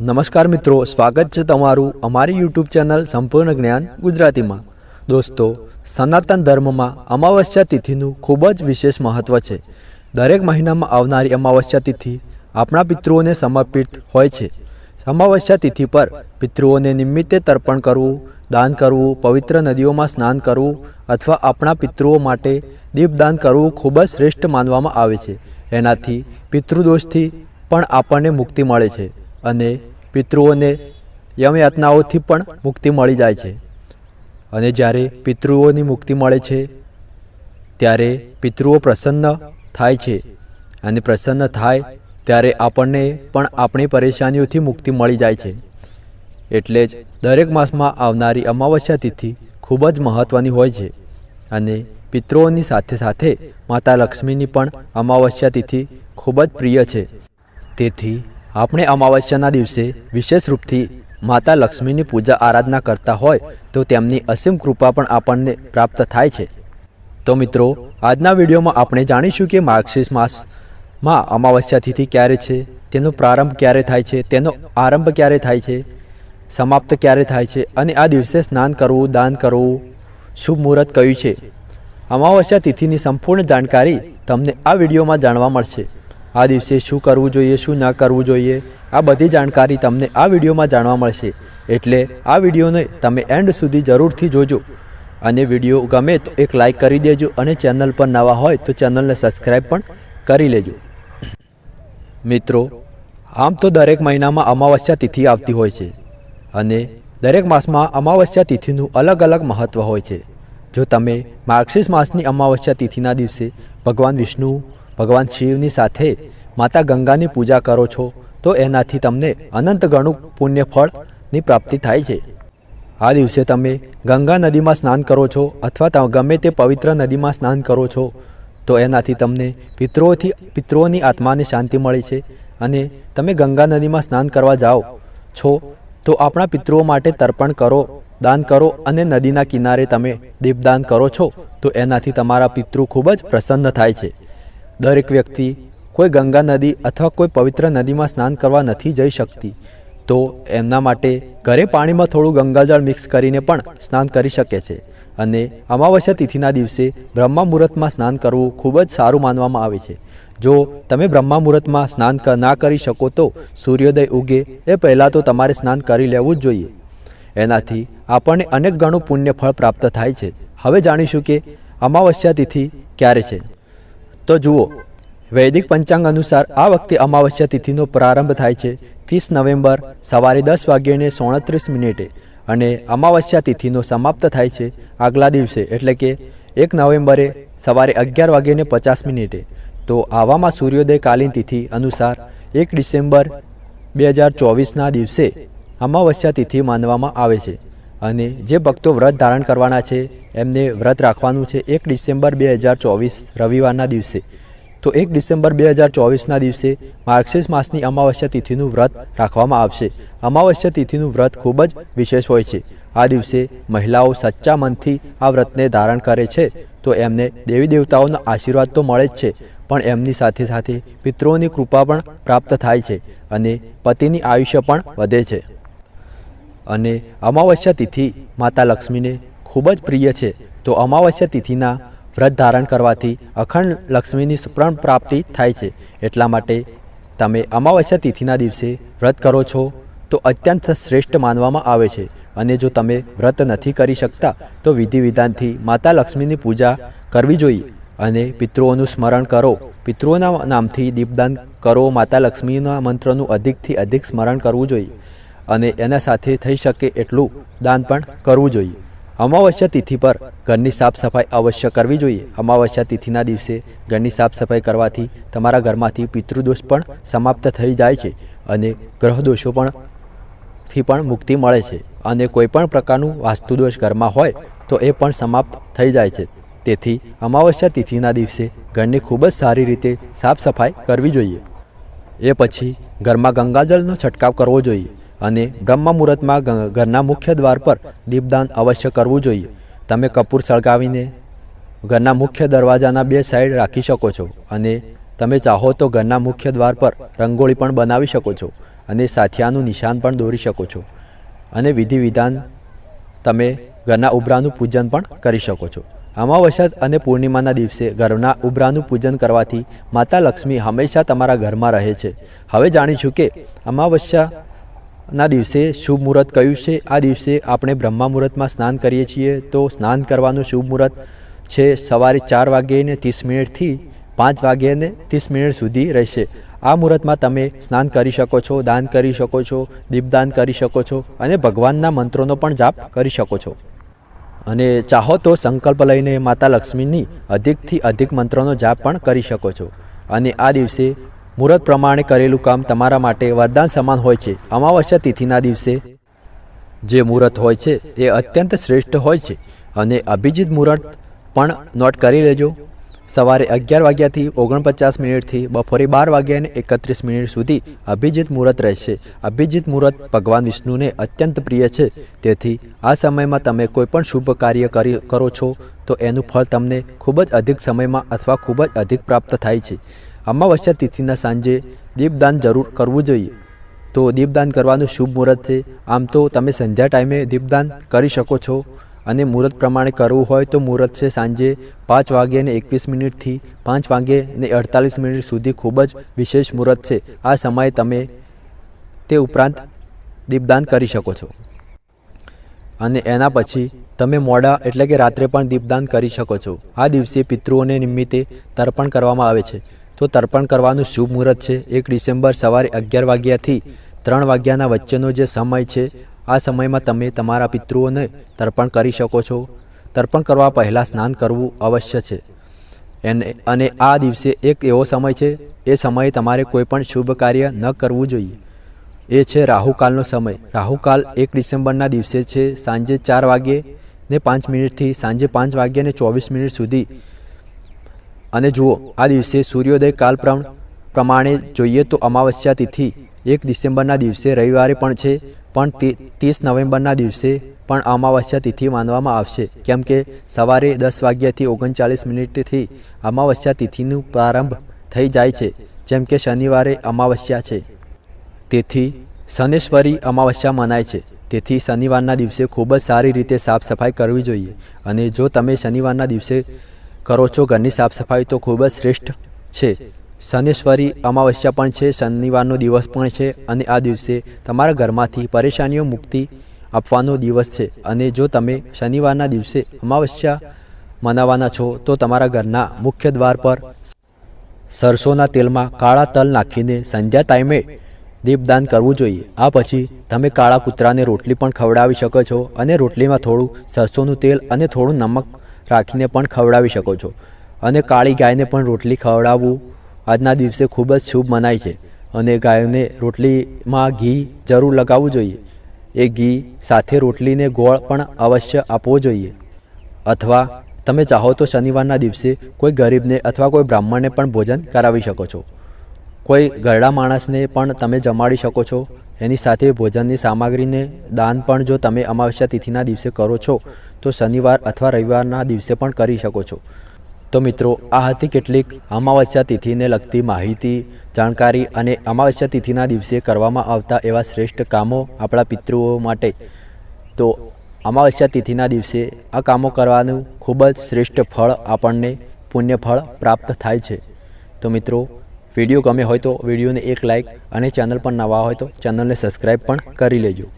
નમસ્કાર મિત્રો, સ્વાગત છે તમારું અમારી યુટ્યુબ ચેનલ સંપૂર્ણ જ્ઞાન ગુજરાતીમાં. દોસ્તો, સનાતન ધર્મમાં અમાવસ્યા તિથિનું ખૂબ જ વિશેષ મહત્ત્વ છે. દરેક મહિનામાં આવનારી અમાવસ્યા તિથિ આપણા પિતૃઓને સમર્પિત હોય છે. અમાવસ્યા તિથિ પર પિતૃઓને નિમિત્તે તર્પણ કરવું, દાન કરવું, પવિત્ર નદીઓમાં સ્નાન કરવું અથવા આપણા પિતૃઓ માટે દીપદાન કરવું ખૂબ જ શ્રેષ્ઠ માનવામાં આવે છે. એનાથી પિતૃદોષથી પણ આપણને મુક્તિ મળે છે. અને પિતૃઓને યમયાતનાઓથી પણ મુક્તિ મળી જાય છે. અને જ્યારે પિતૃઓની મુક્તિ મળે છે, ત્યારે પિતૃઓ પ્રસન્ન થાય છે. અને પ્રસન્ન થાય ત્યારે આપણને પણ આપણી પરેશાનીઓથી મુક્તિ મળી જાય છે. એટલે જ દરેક માસમાં આવનારી અમાવસ્યા તિથિ ખૂબ જ મહત્ત્વની હોય છે. અને પિતૃઓની સાથે સાથે માતા લક્ષ્મીની પણ અમાવસ્યા તિથિ ખૂબ જ પ્રિય છે. તેથી આપણે અમાવસ્યાના દિવસે વિશેષ રૂપથી માતા લક્ષ્મીની પૂજા આરાધના કરતા હોય તો તેમની અસીમ કૃપા પણ આપણને પ્રાપ્ત થાય છે. તો મિત્રો, આજના વિડીયોમાં આપણે જાણીશું કે માર્ગશીર્ષ માસમાં અમાવસ્યા તિથિ ક્યારે છે, તેનો પ્રારંભ ક્યારે થાય છે, તેનો આરંભ ક્યારે થાય છે, સમાપ્ત ક્યારે થાય છે અને આ દિવસે સ્નાન કરવું, દાન કરવું શુભ મુહૂર્ત કયું છે? અમાવસ્યા તિથિની સંપૂર્ણ જાણકારી તમને આ વિડીયોમાં જાણવા મળશે. આ દિવસે શું કરવું જોઈએ, શું ન કરવું જોઈએ, આ બધી જાણકારી તમને આ વિડીયોમાં જાણવા મળશે. એટલે આ વિડીયોને તમે એન્ડ સુધી જરૂરથી જોજો. અને વીડિયો ગમે તો એક લાઈક કરી દેજો અને ચેનલ પર નવા હોય તો ચેનલને સબસ્ક્રાઈબ પણ કરી લેજો. મિત્રો, આમ તો દરેક મહિનામાં અમાવસ્યા તિથિ આવતી હોય છે. અને દરેક માસમાં અમાવસ્યા તિથિનું અલગ અલગ મહત્ત્વ હોય છે. જો તમે માર્ગશીર્ષ માસની અમાવસ્યા તિથિના દિવસે ભગવાન વિષ્ણુ ભગવાન શિવની સાથે માતા ગંગાની પૂજા કરો છો, તો એનાથી તમને અનંત ગણું પુણ્ય ફળની પ્રાપ્તિ થાય છે. આ દિવસે તમે ગંગા નદીમાં સ્નાન કરો છો અથવા ગમે તે પવિત્ર નદીમાં સ્નાન કરો છો, તો એનાથી તમને પિતૃઓથી, પિતૃઓની આત્માને શાંતિ મળે છે અને તમે ગંગા નદીમાં સ્નાન કરવા જાઓ છો, તો આપણા પિતૃઓ માટે તર્પણ કરો, દાન કરો અને નદીના કિનારે તમે દીપદાન કરો છો, તો એનાથી તમારા પિતૃ ખૂબ જ પ્રસન્ન થાય છે. દરેક વ્યક્તિ કોઈ ગંગા નદી અથવા કોઈ પવિત્ર નદીમાં સ્નાન કરવા નથી જઈ શકતી, તો એમના માટે ઘરે પાણીમાં થોડું ગંગાજળ મિક્સ કરીને પણ સ્નાન કરી શકે છે અને અમાવસ્યા તિથિના દિવસે બ્રહ્મા મુહૂર્તમાં સ્નાન કરવું ખૂબ જ સારું માનવામાં આવે છે. જો તમે બ્રહ્મા મુહૂર્તમાં સ્નાન ના કરી શકો તો સૂર્યોદય ઉગે એ પહેલાં તો તમારે સ્નાન કરી લેવું જ જોઈએ. એનાથી આપણને અનેક ગણું પુણ્ય ફળ પ્રાપ્ત થાય છે. હવે જાણીશું કે અમાવસ્યા તિથિ ક્યારે છે. તો જુઓ, વૈદિક પંચાંગ અનુસાર આ વખતે અમાવસ્યા તિથિનો પ્રારંભ થાય છે ત્રીસ નવેમ્બર સવારે દસ વાગ્યે સોણત્રીસ મિનિટે અને અમાવસ્યા તિથિનો સમાપ્ત થાય છે આગલા દિવસે, એટલે કે એક નવેમ્બરે સવારે અગિયાર વાગ્યે પચાસ મિનિટે. તો આવામાં સૂર્યોદય કાલીન તિથિ અનુસાર એક ડિસેમ્બર બે હજાર ચોવીસના દિવસે અમાવસ્યા તિથિ માનવામાં આવે છે. અને જે ભક્તો વ્રત ધારણ કરવાના છે, એમને વ્રત રાખવાનું છે એક ડિસેમ્બર બે હજાર ચોવીસ, રવિવારના દિવસે. તો એક ડિસેમ્બર બે હજાર ચોવીસના દિવસે માર્ગશીર્ષ માસની અમાવસ્યા તિથિનું વ્રત રાખવામાં આવશે. અમાવસ્યા તિથિનું વ્રત ખૂબ જ વિશેષ હોય છે. આ દિવસે મહિલાઓ સચ્ચા મનથી આ વ્રતને ધારણ કરે છે. તો એમને દેવી દેવતાઓના આશીર્વાદ તો મળે જ છે, પણ એમની સાથે સાથે પિતૃઓની કૃપા પણ પ્રાપ્ત થાય છે અને પતિની આયુષ્ય પણ વધે છે. અને અમાવસ્યા તિથિ માતા લક્ષ્મીને ખૂબ જ પ્રિય છે. તો અમાવસ્યા તિથિના વ્રત ધારણ કરવાથી અખંડ લક્ષ્મીની સુપ્રણ પ્રાપ્તિ થાય છે. એટલા માટે તમે અમાવસ્યા તિથિના દિવસે વ્રત કરો છો તો અત્યંત શ્રેષ્ઠ માનવામાં આવે છે. અને જો તમે વ્રત નથી કરી શકતા, તો વિધિ વિધાનથી માતા લક્ષ્મીની પૂજા કરવી જોઈએ અને પિતૃઓનું સ્મરણ કરો. પિતૃઓના નામથી દીપદાન કરો. માતા લક્ષ્મીના મંત્રનું અધિકથી અધિક સ્મરણ કરવું જોઈએ. અને એના સાથે થઈ શકે એટલું દાન પણ કરવું જોઈએ. અમાવસ્યા તિથિ પર ઘરની સાફ સફાઈ અવશ્ય કરવી જોઈએ. અમાવસ્યા તિથિના દિવસે ઘરની સાફ સફાઈ કરવાથી તમારા ઘરમાંથી પિતૃદોષ પણ સમાપ્ત થઈ જાય છે અને ગ્રહદોષો પણ થી પણ મુક્તિ મળે છે. અને કોઈ પણ પ્રકારનું વાસ્તુદોષ ઘરમાં હોય તો એ પણ સમાપ્ત થઈ જાય છે. તેથી અમાવસ્યા તિથિના દિવસે ઘરની ખૂબ જ સારી રીતે સાફ સફાઈ કરવી જોઈએ. એ પછી ઘરમાં ગંગાજળનો છંટકાવ કરવો જોઈએ. અને બ્રહ્મ મુહૂર્તમાં ઘરના મુખ્ય દ્વાર પર દીપદાન અવશ્ય કરવું જોઈએ. તમે કપૂર સળગાવીને ઘરના મુખ્ય દરવાજાના બે સાઈડ રાખી શકો છો અને તમે ચાહો તો ઘરના મુખ્ય દ્વાર પર રંગોળી પણ બનાવી શકો છો અને સાથિયાનું નિશાન પણ દોરી શકો છો અને વિધિ વિધાન તમે ઘરના ઉભરાનું પૂજન પણ કરી શકો છો. અમાવસ્યા અને પૂર્ણિમાના દિવસે ઘરના ઉભરાનું પૂજન કરવાથી માતા લક્ષ્મી હંમેશા તમારા ઘરમાં રહે છે. હવે જાણીશું કે અમાવસ્યાના દિવસે શુભ મુહૂર્ત કયું છે? આ દિવસે આપણે બ્રહ્મા મુહૂર્તમાં સ્નાન કરીએ છીએ. તો સ્નાન કરવાનું શુભ મુહૂર્ત છે સવારે ચાર વાગ્યે ત્રીસ મિનિટથી પાંચ વાગ્યે ત્રીસ મિનિટ સુધી રહેશે. આ મુહૂર્તમાં તમે સ્નાન કરી શકો છો, દાન કરી શકો છો, દીપદાન કરી શકો છો અને ભગવાનના મંત્રોનો પણ જાપ કરી શકો છો. અને ચાહો તો સંકલ્પ લઈને માતા લક્ષ્મીની અધિકથી અધિક મંત્રોનો જાપ પણ કરી શકો છો. અને આ દિવસે મુહૂર્ત પ્રમાણે કરેલું કામ તમારા માટે વરદાન સમાન હોય છે. અમાવસ્યા તિથિના દિવસે જે મુહૂર્ત હોય છે, એ અત્યંત શ્રેષ્ઠ હોય છે. અને અભિજીત મુહૂર્ત પણ નોટ કરી લેજો. સવારે અગિયાર વાગ્યાથી ઓગણપચાસ મિનિટથી બપોરે બાર વાગ્યાને એકત્રીસ મિનિટ સુધી અભિજીત મુહૂર્ત રહેશે. અભિજીત મુહૂર્ત ભગવાન વિષ્ણુને અત્યંત પ્રિય છે. તેથી આ સમયમાં તમે કોઈપણ શુભ કાર્ય કરી કરો છો, તો એનું ફળ તમને ખૂબ જ અધિક સમયમાં અથવા ખૂબ જ અધિક પ્રાપ્ત થાય છે. અમાવસ્યા તિથિના સાંજે દીપદાન જરૂર કરવું જોઈએ. તો દીપદાન કરવાનું શુભ મુહૂર્ત છે. આમ તો તમે સંધ્યા ટાઈમે દીપદાન કરી શકો છો અને મુહૂર્ત પ્રમાણે કરવું હોય તો મુહૂર્ત છે સાંજે પાંચ વાગ્યે ને એકવીસ મિનિટથી પાંચ વાગ્યે ને અડતાલીસ મિનિટ સુધી ખૂબ જ વિશેષ મુહૂર્ત છે. આ સમયે તમે તે ઉપરાંત દીપદાન કરી શકો છો. અને એના પછી તમે મોડા એટલે કે રાત્રે પણ દીપદાન કરી શકો છો. આ દિવસે પિતૃઓને નિમિત્તે તર્પણ કરવામાં આવે છે. તો તર્પણ કરવાનું શુભ મુહૂર્ત છે. એક ડિસેમ્બર સવારે અગિયાર વાગ્યાથી ત્રણ વાગ્યાના વચ્ચેનો જે સમય છે, આ સમયમાં તમે તમારા પિતૃઓને તર્પણ કરી શકો છો. તર્પણ કરવા પહેલાં સ્નાન કરવું અવશ્ય છે. એને, અને આ દિવસે એક એવો સમય છે, એ સમયે તમારે કોઈ પણ શુભ કાર્ય ન કરવું જોઈએ. એ છે રાહુકાલનો સમય. રાહુકાલ એક ડિસેમ્બરના દિવસે છે. સાંજે ચાર વાગ્યે ને પાંચ મિનિટથી સાંજે પાંચ વાગ્યે ને ચોવીસ મિનિટ સુધી અને જુઓ, આ દિવસે સૂર્યોદય કાલ પ્રમ- પ્રમાણે જોઈએ તો અમાવસ્યા તિથિ એક ડિસેમ્બરના દિવસે રવિવારે પણ છે, પણ ત્રીસ નવેમ્બરના દિવસે પણ અમાવસ્યા તિથિ માનવામાં આવશે. કેમ કે સવારે દસ વાગ્યાથી ઓગણચાલીસ મિનિટથી અમાવસ્યા તિથિનું પ્રારંભ થઈ જાય છે, જેમ કે શનિવારે અમાવસ્યા છે. તેથી શનેશ્વરી અમાવસ્યા મનાય છે. તેથી શનિવારના દિવસે ખૂબ જ સારી રીતે સાફ સફાઈ કરવી જોઈએ. અને જો તમે શનિવારના દિવસે કરો છો, ઘરની સાફ સફાઈ તો ખૂબ જ શ્રેષ્ઠ છે. શનેશ્વરી અમાવસ્યા પણ છે, શનિવારનો દિવસ પણ છે અને આ દિવસે તમારા ઘરમાંથી પરેશાનીઓ મુક્તિ આપવાનો દિવસ છે. અને જો તમે શનિવારના દિવસે અમાવસ્યા મનાવવાના છો, તો તમારા ઘરના મુખ્ય દ્વાર પર સરસોના તેલમાં કાળા તલ નાખીને સંધ્યા ટાઈમે દીપદાન કરવું જોઈએ. આ પછી તમે કાળા કૂતરાને રોટલી પણ ખવડાવી શકો છો અને રોટલીમાં થોડું સરસોનું તેલ અને થોડું નમક રાખીને પણ ખવડાવી શકો છો. અને કાળી ગાયને પણ રોટલી ખવડાવવું આજના દિવસે ખૂબ જ શુભ મનાય છે. અને ગાયને રોટલીમાં ઘી જરૂર લગાવવું જોઈએ. એ ઘી સાથે રોટલીને ગોળ પણ અવશ્ય આપવો જોઈએ. અથવા તમે ચાહો તો શનિવારના દિવસે કોઈ ગરીબને અથવા કોઈ બ્રાહ્મણને પણ ભોજન કરાવી શકો છો. કોઈ ઘરડા માણસને પણ તમે જમાડી શકો છો. એની સાથે ભોજનની સામગ્રીને દાન પણ જો તમે અમાવસ્યા તિથિના દિવસે કરો છો, તો શનિવાર અથવા રવિવારના દિવસે પણ કરી શકો છો. તો મિત્રો, આ હતી કેટલીક અમાવસ્યા તિથિને લગતી માહિતી, જાણકારી અને અમાવસ્યા તિથિના દિવસે કરવામાં આવતા એવા શ્રેષ્ઠ કામો આપણા પિતૃઓ માટે. તો અમાવસ્યા તિથિના દિવસે આ કામો કરવાનું ખૂબ જ શ્રેષ્ઠ ફળ આપણને પુણ્યફળ પ્રાપ્ત થાય છે. તો મિત્રો વીડિયો ગમે હોય તો વિડીયોને એક લાઇક અને ચેનલ પર નવા હોય તો ચેનલને સબસ્ક્રાઈબ પણ કરી લેજો.